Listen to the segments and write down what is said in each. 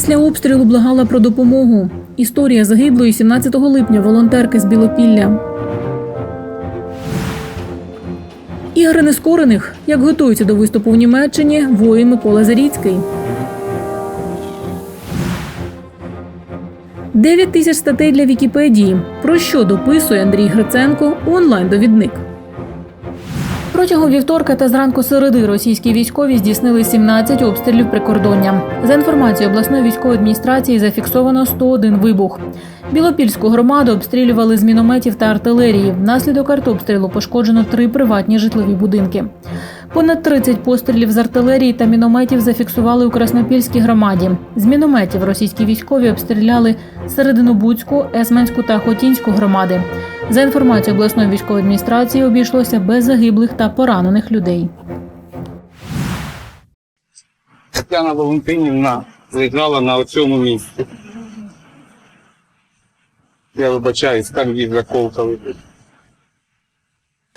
Після обстрілу благала про допомогу. Історія загиблої 17 липня волонтерки з Білопілля. Ігри нескорених, як готуються до виступу в Німеччині, воїн Микола Заріцький. 9 тисяч статей для Вікіпедії. Про що дописує Андрій Гриценко у онлайн-довідник. Протягом вівторка та зранку середи російські військові здійснили 17 обстрілів прикордоння. За інформацією обласної військової адміністрації, зафіксовано 101 вибух. Білопільську громаду обстрілювали з мінометів та артилерії. Внаслідок артобстрілу пошкоджено три приватні житлові будинки. Понад 30 пострілів з артилерії та мінометів зафіксували у Краснопільській громаді. З мінометів російські військові обстріляли Серединобудську, Есменську та Хотінську громади. За інформацією обласної військової адміністрації, обійшлося без загиблих та поранених людей. Тетяна Валентинівна лежала на цьому місці. Я вибачаюсь, там їх заколкали.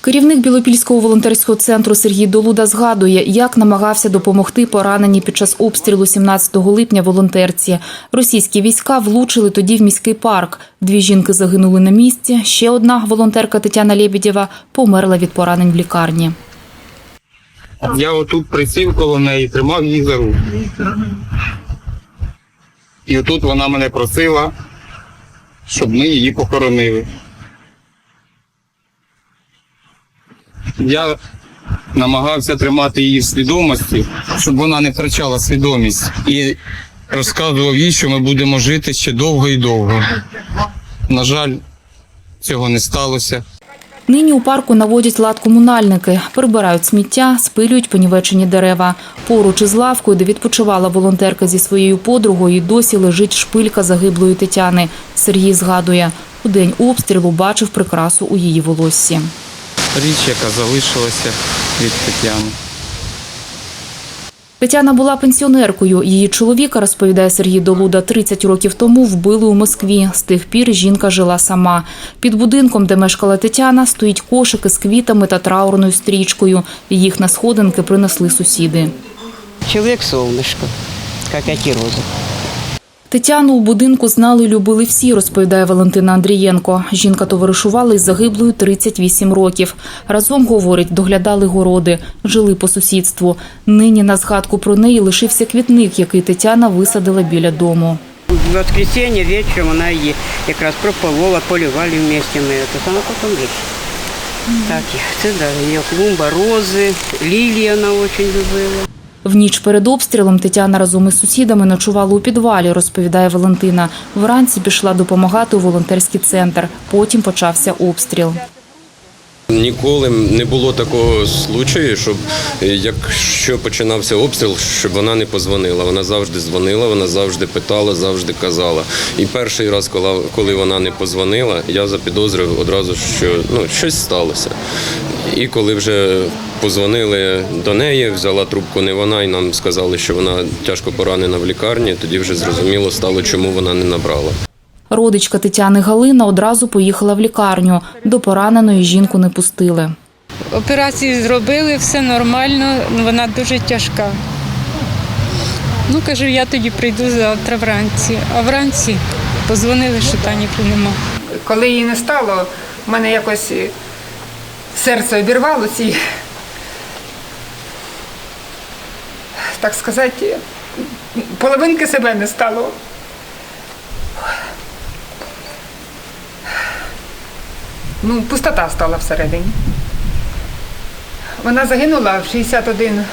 Керівник Білопільського волонтерського центру Сергій Долуда згадує, як намагався допомогти пораненій під час обстрілу 17 липня волонтерці. Російські війська влучили тоді в міський парк. Дві жінки загинули на місці. Ще одна волонтерка Тетяна Лєбідєва померла від поранень в лікарні. Я отут присів коло неї, тримав її за руку. І отут вона мене просила, щоб ми її похоронили. Я намагався тримати її в свідомості, щоб вона не втрачала свідомість. І розказував їй, що ми будемо жити ще довго і довго. На жаль, цього не сталося. Нині у парку наводять лад комунальники, прибирають сміття, спилюють понівечені дерева. Поруч із лавкою, де відпочивала волонтерка зі своєю подругою, досі лежить шпилька загиблої Тетяни. Сергій згадує, у день обстрілу бачив прикрасу у її волоссі Річ, яка залишилася від Тетяни. Тетяна була пенсіонеркою. Її чоловіка, розповідає Сергій Долуда, 30 років тому вбили у Москві. З тих пір жінка жила сама. Під будинком, де мешкала Тетяна, стоїть кошики з квітами та траурною стрічкою. Їх на сходинки принесли сусіди. Человек солнышко, как эти розы. Тетяну у будинку знали і любили всі, розповідає Валентина Андрієнко. Жінка товаришувала із загиблою 38 років. Разом, говорить, доглядали городи, жили по сусідству. Нині на згадку про неї лишився квітник, який Тетяна висадила біля дому. В воскресенье вечером она и как раз прополола, поливали вместе мы это. Она потом лечит. Так, це да, ее клумба, розы, лилии она очень любила. В ніч перед обстрілом Тетяна разом із сусідами ночувала у підвалі, розповідає Валентина. Вранці пішла допомагати у волонтерський центр. Потім почався обстріл. Ніколи не було такого случаю, щоб якщо починався обстріл, щоб вона не позвонила. Вона завжди дзвонила, вона завжди питала, завжди казала. І перший раз, коли вона не позвонила, я запідозрив одразу, що ну, щось сталося. І коли вже позвонили до неї, взяла трубку не вона, і нам сказали, що вона тяжко поранена в лікарні, тоді вже зрозуміло стало, чому вона не набрала. Родичка Тетяни Галина одразу поїхала в лікарню. До пораненої жінку не пустили. Операцію зробили, все нормально, вона дуже тяжка. Ну, кажу, я тоді прийду завтра вранці. А вранці позвонили, що Таніки нема. Коли її не стало, в мене якось е, серце обірвалося і, так сказати, половинки себе не стало. Ну, пустота стала всередині. Вона загинула в 61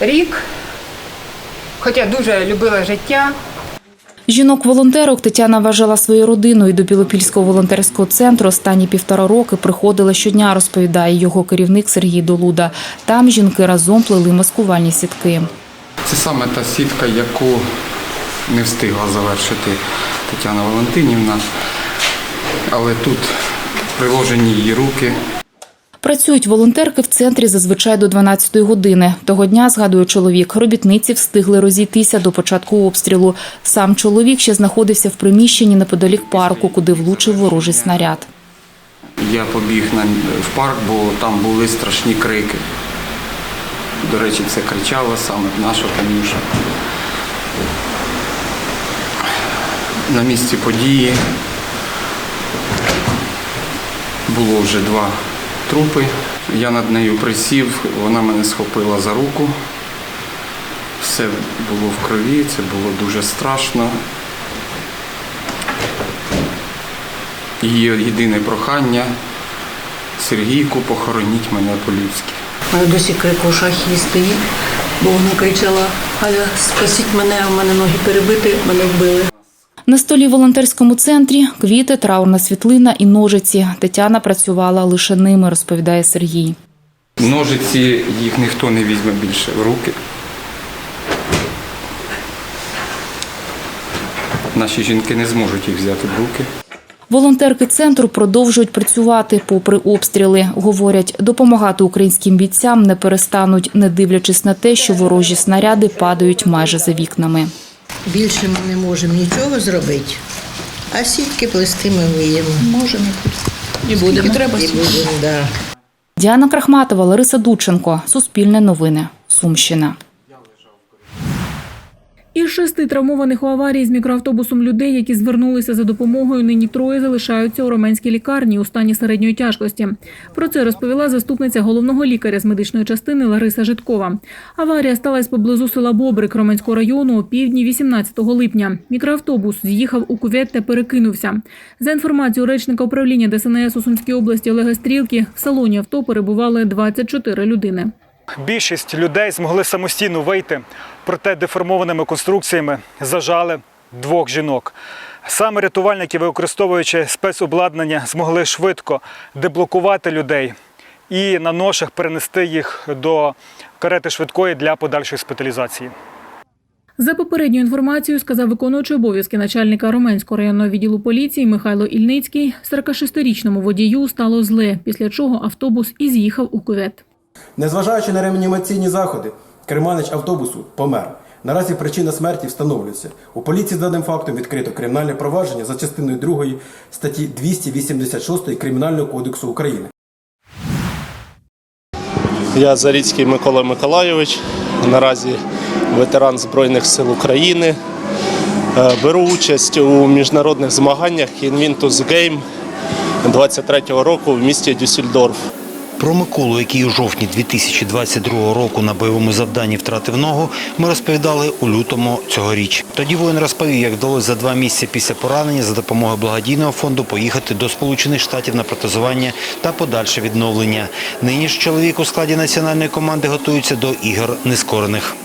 рік, хоча дуже любила життя. Жінок-волонтерок Тетяна вважала своєю родиною до Білопільського волонтерського центру. Останні півтора роки приходила щодня, розповідає його керівник Сергій Долуда. Там жінки разом плели маскувальні сітки. Це саме та сітка, яку не встигла завершити Тетяна Валентинівна. Але тут приложені її руки. Працюють волонтерки в центрі зазвичай до 12-ї години. Того дня, згадує чоловік, робітниці встигли розійтися до початку обстрілу. Сам чоловік ще знаходився в приміщенні неподалік парку, куди влучив ворожий снаряд. Я побіг в парк, бо там були страшні крики. До речі, це кричала саме наша Танюша. На місці події було вже два трупи. Я над нею присів, вона мене схопила за руку. Все було в крові, це було дуже страшно. Її єдине прохання Сергійку, похороніть мене по-людськи. Мене досі крик у шахі стоїть, бо вона кричала, Галя, спасіть мене, у мене ноги перебиті, мене вбили. На столі в волонтерському центрі квіти, траурна світлина і ножиці. Тетяна працювала лише ними, розповідає Сергій. Ножиці їх ніхто не візьме більше в руки. Наші жінки не зможуть їх взяти в руки. Волонтерки центру продовжують працювати попри обстріли. Говорять, допомагати українським бійцям не перестануть, не дивлячись на те, що ворожі снаряди падають майже за вікнами. Більше ми не можемо нічого зробити, а сітки плести ми вміємо. Можемо. І будемо. І треба і будемо, да. Діана Крахматова, Лариса Дученко, Суспільне новини, Сумщина. Із шести травмованих у аварії з мікроавтобусом людей, які звернулися за допомогою, нині троє залишаються у роменській лікарні у стані середньої тяжкості. Про це розповіла заступниця головного лікаря з медичної частини Лариса Житкова. Аварія сталася поблизу села Бобрик Роменського району о півдні 18 липня. Мікроавтобус з'їхав у кувет та перекинувся. За інформацією речника управління ДСНС у Сумській області Олега Стрілки, в салоні авто перебували 24 людини. Більшість людей змогли самостійно вийти, проте деформованими конструкціями зажали двох жінок. Саме рятувальники, використовуючи спецобладнання, змогли швидко деблокувати людей і на ношах перенести їх до карети швидкої для подальшої шпиталізації. За попередньою інформацією, сказав виконуючий обов'язки начальника Роменського районного відділу поліції Михайло Ільницький, 46-річному водію стало зле, після чого автобус і з'їхав у кювет. Незважаючи на реанімаційні заходи, керманич автобусу помер. Наразі причина смерті встановлюється. У поліції з даним фактом відкрито кримінальне провадження за частиною 2 статті 286 Кримінального кодексу України. Я Заріцький Микола Миколайович, наразі ветеран Збройних сил України. Е, Беру участь у міжнародних змаганнях Invictus Game 23-го року в місті Дюссельдорф. Про Миколу, який у жовтні 2022 року на бойовому завданні втратив ногу, ми розповідали у лютому цьогоріч. Тоді воїн розповів, як вдалося за два місяці після поранення за допомогою благодійного фонду поїхати до Сполучених Штатів на протезування та подальше відновлення. Нині ж чоловік у складі національної команди готується до ігор нескорених.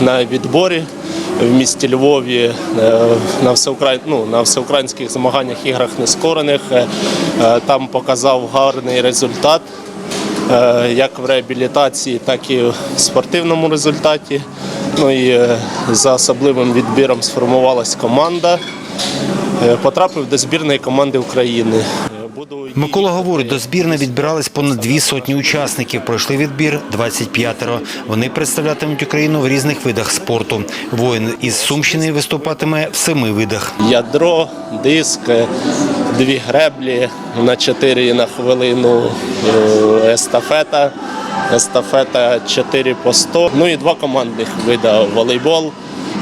На відборі в місті Львові е, на, всеукраї... ну, на всеукраїнських змаганнях іграх нескорених. Е, е, Там показав гарний результат як в реабілітації, так і в спортивному результаті. Ну і за особливим відбіром сформувалась команда. Потрапив до збірної команди України. Микола говорить, до збірної відбирались понад дві сотні учасників. Пройшли відбір 25-ро. Вони представлятимуть Україну в різних видах спорту. Воїн із Сумщини виступатиме в семи видах. ядро, диск, дві греблі на 4 на хвилину, е, естафета, естафета 4 по 100, ну і два командних вида волейбол,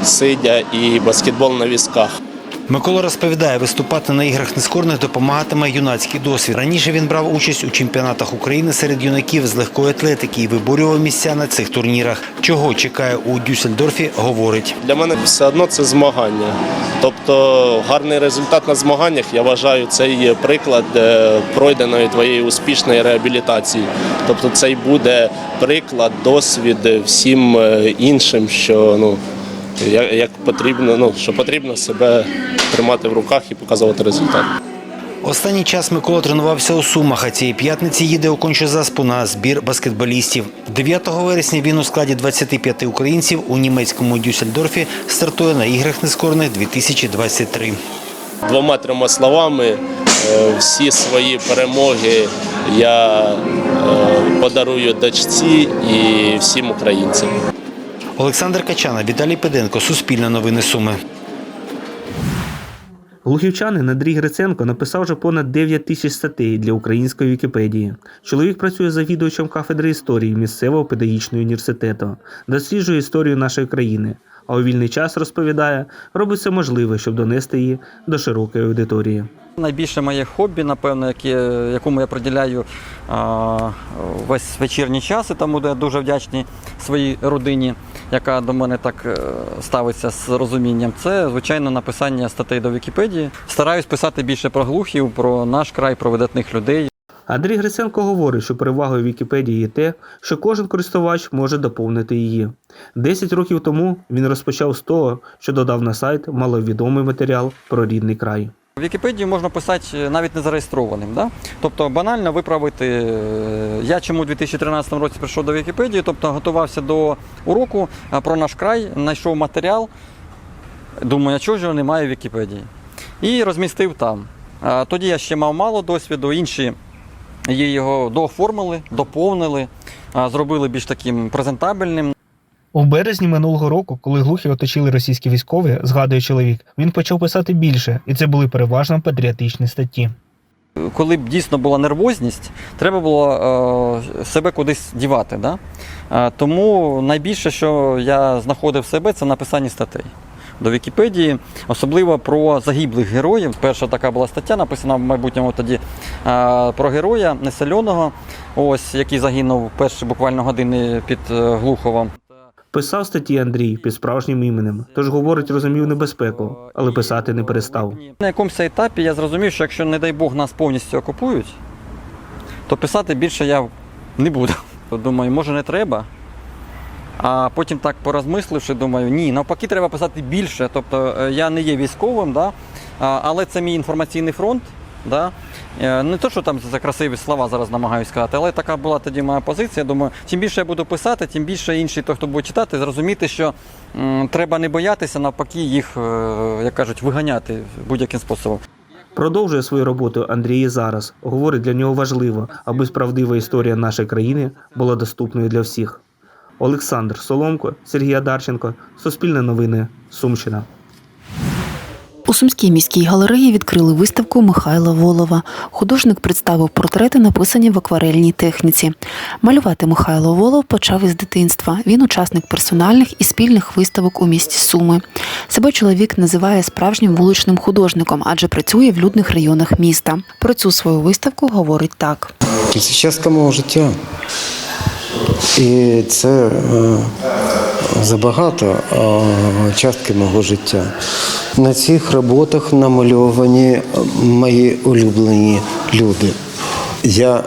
сидя і баскетбол на візках. Микола розповідає, виступати на іграх нескорних допомагатиме юнацький досвід. Раніше він брав участь у чемпіонатах України серед юнаків з легкої атлетики і виборював місця на цих турнірах. Чого чекає у Дюссельдорфі, говорить. Для мене все одно це змагання. Тобто гарний результат на змаганнях, я вважаю, це є приклад е, пройденої твоєї успішної реабілітації. Тобто це й буде приклад, досвід всім е, іншим, що ну. Як, як потрібно, ну що потрібно себе тримати в руках і показувати результат. Останній час Микола тренувався у Сумах, а цієї п'ятниці їде у Кончезаспу на збір баскетболістів. 9 вересня він у складі 25 українців у німецькому Дюссельдорфі стартує на іграх нескорених 2023. Двома-трьома словами е, всі свої перемоги я е, подарую дочці і всім українцям. Олександр Качана, Віталій Педенко, Суспільне новини Суми. Глухівчанин Андрій Гриценко написав вже понад 9 тисяч статей для української Вікіпедії. Чоловік працює завідувачем кафедри історії місцевого педагогічного університету, досліджує історію нашої країни, а у вільний час розповідає, робить все можливе, щоб донести її до широкої аудиторії. Найбільше моє хобі, напевно, яке, якому я приділяю а, весь вечірній час, і тому я дуже вдячний своїй родині, яка до мене так е, ставиться з розумінням. Це, звичайно, написання статей до Вікіпедії. Стараюсь писати більше про глухів, про наш край, про видатних людей. Андрій Гриценко говорить, що перевагою Вікіпедії є те, що кожен користувач може доповнити її. Десять років тому він розпочав з того, що додав на сайт маловідомий матеріал про рідний край. В Вікіпедію можна писати навіть не зареєстрованим. Да? Тобто банально виправити. е, Я чому у 2013 році прийшов до Вікіпедії, тобто готувався до уроку про наш край, знайшов матеріал. Думаю, а чого ж його немає в Вікіпедії? І розмістив там. Тоді я ще мав мало досвіду, інші його дооформили, доповнили, зробили більш таким презентабельним. У березні минулого року, коли глухі оточили російські військові, згадує чоловік, він почав писати більше, і це були переважно патріотичні статті. коли б дійсно була нервозність, треба було е, себе кудись дівати. Да? Е, тому найбільше, що я знаходив себе, це написання статей. До Вікіпедії, особливо про загиблих героїв. Перша така була стаття, написана в майбутньому тоді е, про героя Несельоного, ось який загинув перші буквально години під е, Глуховом. Писав статті Андрій під справжнім іменем, тож говорить, розумів небезпеку, але писати не перестав. На якомусь етапі я зрозумів, що якщо, не дай Бог, нас повністю окупують, то писати більше я не буду. Думаю, може не треба. А потім так порозмисливши, думаю, ні, навпаки, треба писати більше. Тобто е, я не є військовим, да? але це мій інформаційний фронт. Да? Е, Не то, що там за красиві слова зараз намагаюся сказати, але така була тоді моя позиція. Думаю, чим більше я буду писати, тим більше інший, той, хто буде читати, зрозуміти, що м, треба не боятися, навпаки, їх, е, як кажуть, виганяти будь-яким способом. Продовжує свою роботу Андрій зараз. Говорить, для нього важливо, аби справдива історія нашої країни була доступною для всіх. Олександр Соломко, Сергій Адарченко, Суспільне новини, Сумщина. У Сумській міській галереї відкрили виставку Михайла Волова. Художник представив портрети, написані в акварельній техніці. Малювати Михайло Волов почав із дитинства. Він учасник персональних і спільних виставок у місті Суми. Себе чоловік називає справжнім вуличним художником, адже працює в людних районах міста. Про цю свою виставку говорить так. Це життя. І це е, забагато е, частки мого життя. На цих роботах намальовані мої улюблені люди. Я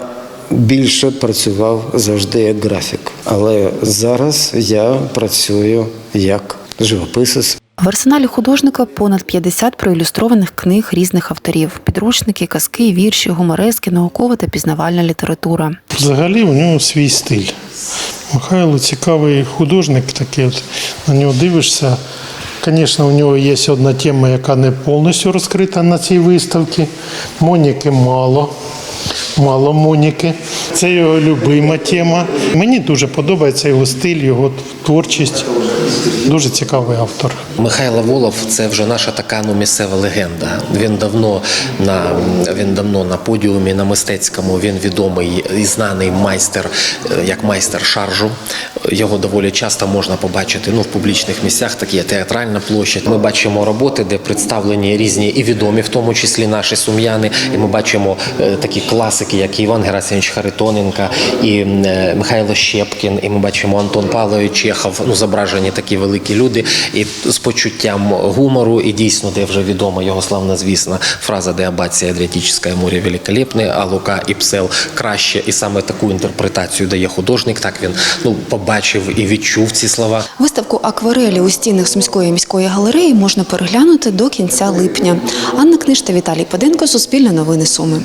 більше працював завжди як графік, але зараз я працюю як живописець. В арсеналі художника понад 50 проілюстрованих книг різних авторів: підручники, казки, вірші, гуморески, наукова та пізнавальна література. Взагалі у нього свій стиль. Михайло цікавий художник, такий от на нього дивишся. Звісно, у нього є одна тема, яка не повністю розкрита на цій виставці. Моніки мало. Мало Моніки. Це його любима тема. Мені дуже подобається його стиль, його творчість. Дуже цікавий автор. Михайло Волов це вже наша така ну, місцева легенда. Він давно на він давно на подіумі на мистецькому. Він відомий і знаний майстер е, як майстер шаржу. Його доволі часто можна побачити ну, в публічних місцях. Такі є театральна площадь. Ми бачимо роботи, де представлені різні і відомі, в тому числі наші сум'яни. І ми бачимо е, такі класики, як Іван Герасимович Харитоненко і е, Михайло Щепкін. І ми бачимо Антон Павлович Чехов. Ну зображені такі великі люди, і з почуттям гумору, і дійсно, де вже відома його славна звісна фраза де абація Адріатичне море великолепне, а Лука і Псел краще. І саме таку інтерпретацію дає художник. Так він ну побачив і відчув ці слова. Виставку акварелі у стінах Сумської міської галереї можна переглянути до кінця липня. Анна Книж та Віталій Паденко, Суспільне новини Суми.